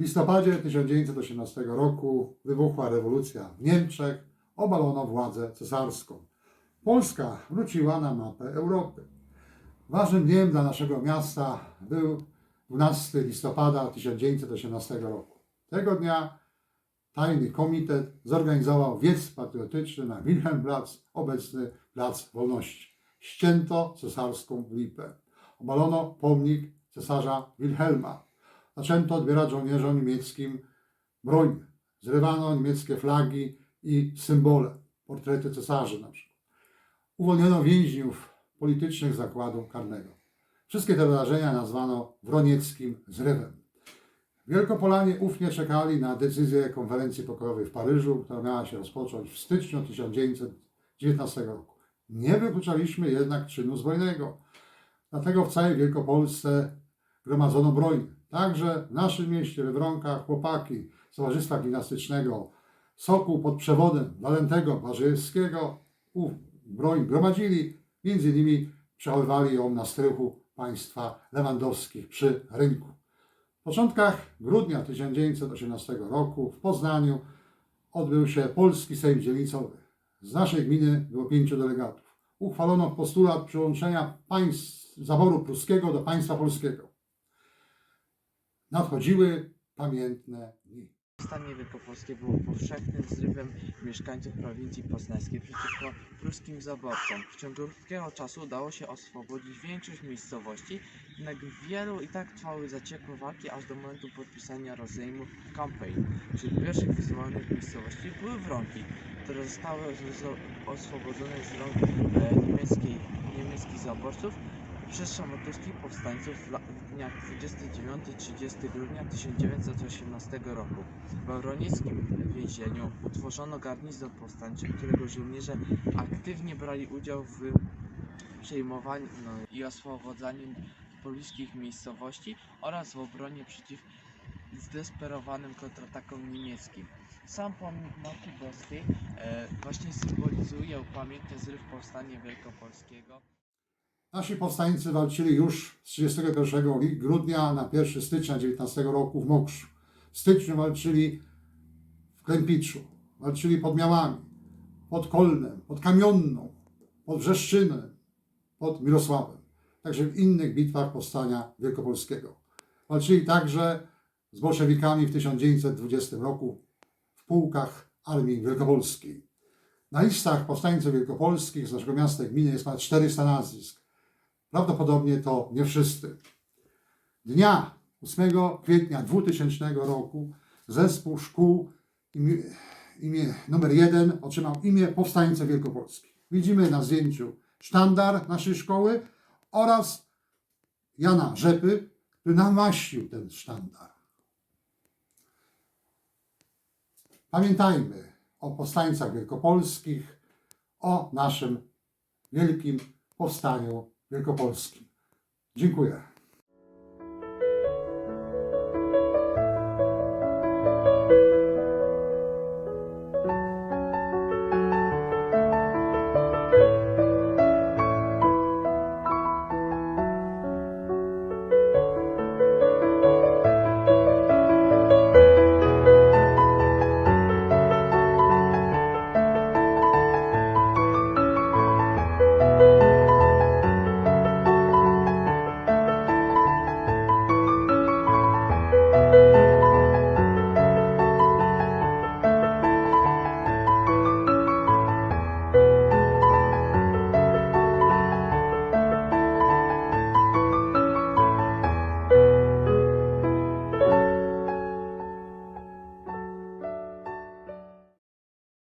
listopadzie 1918 roku wybuchła rewolucja w Niemczech, obalono władzę cesarską. Polska wróciła na mapę Europy. Ważnym dniem dla naszego miasta był 12 listopada 1918 roku. Tego dnia tajny komitet zorganizował wiec patriotyczny na Wilhelmplatz, obecny Plac Wolności. Ścięto cesarską lipę. Obalono pomnik cesarza Wilhelma. Zaczęto odbierać żołnierzom niemieckim broń. Zrywano niemieckie flagi i symbole, portrety cesarzy na przykład. Uwolniono więźniów politycznych zakładu karnego. Wszystkie te wydarzenia nazwano wronieckim zrywem. Wielkopolanie ufnie czekali na decyzję konferencji pokojowej w Paryżu, która miała się rozpocząć w styczniu 1919 roku. Nie wykluczaliśmy jednak czynu zbrojnego. Dlatego w całej Wielkopolsce gromadzono broń. Także w naszym mieście, we Wronkach, chłopaki z Towarzystwa Gimnastycznego Sokół pod przewodem Walentego Błażejewskiego ów broń gromadzili, między innymi przechowywali ją na strychu państwa lewandowskich przy rynku. W początkach grudnia 1918 roku w Poznaniu odbył się Polski Sejm Dzielnicowy. Z naszej gminy było pięciu delegatów. Uchwalono postulat przyłączenia państw zaboru pruskiego do państwa polskiego. Nadchodziły pamiętne dni. Powstanie Wielkopolskie było powszechnym zrywem mieszkańców prowincji poznańskiej przeciwko pruskim zaborcom. W ciągu krótkiego czasu udało się oswobodzić większość miejscowości, jednak wielu i tak trwały zaciekłe walki aż do momentu podpisania rozejmu Campaign. Wśród pierwszych wyzwolonych miejscowości były Wronki, które zostały zo- oswobodzone z rąk e, niemieckich zaborców przez szamotowskich powstańców dniach 29-30 grudnia 1918 roku. W Wawronickim więzieniu utworzono garnizon powstańczy, którego żołnierze aktywnie brali udział w przejmowaniu no, i oswobodzaniu pobliskich miejscowości oraz w obronie przeciw zdesperowanym kontratakom niemieckim. Sam pomnik Matki Boskiej e, właśnie symbolizuje upamiętnienie zryw powstania wielkopolskiego. Nasi powstańcy walczyli już z 31 li- grudnia na 1 stycznia 19 roku w Mokrzu. W styczniu walczyli w Klępiczu, walczyli pod Miałami, pod Kolnem, pod Kamionną, pod Brzeszczynem, pod Mirosławem. Także w innych bitwach powstania wielkopolskiego. Walczyli także z bolszewikami w 1920 roku w pułkach Armii Wielkopolskiej. Na listach powstańców wielkopolskich z naszego miasta i gminy jest ponad 400 nazwisk. Prawdopodobnie to nie wszyscy. Dnia 8 kwietnia 2000 roku zespół szkół imię, imię numer 1 otrzymał imię Powstańcy Wielkopolskich. Widzimy na zdjęciu sztandar naszej szkoły oraz Jana Rzepy, który namaścił ten sztandar. Pamiętajmy o powstańcach wielkopolskich, o naszym wielkim powstaniu wielkopolskim. Dziękuję.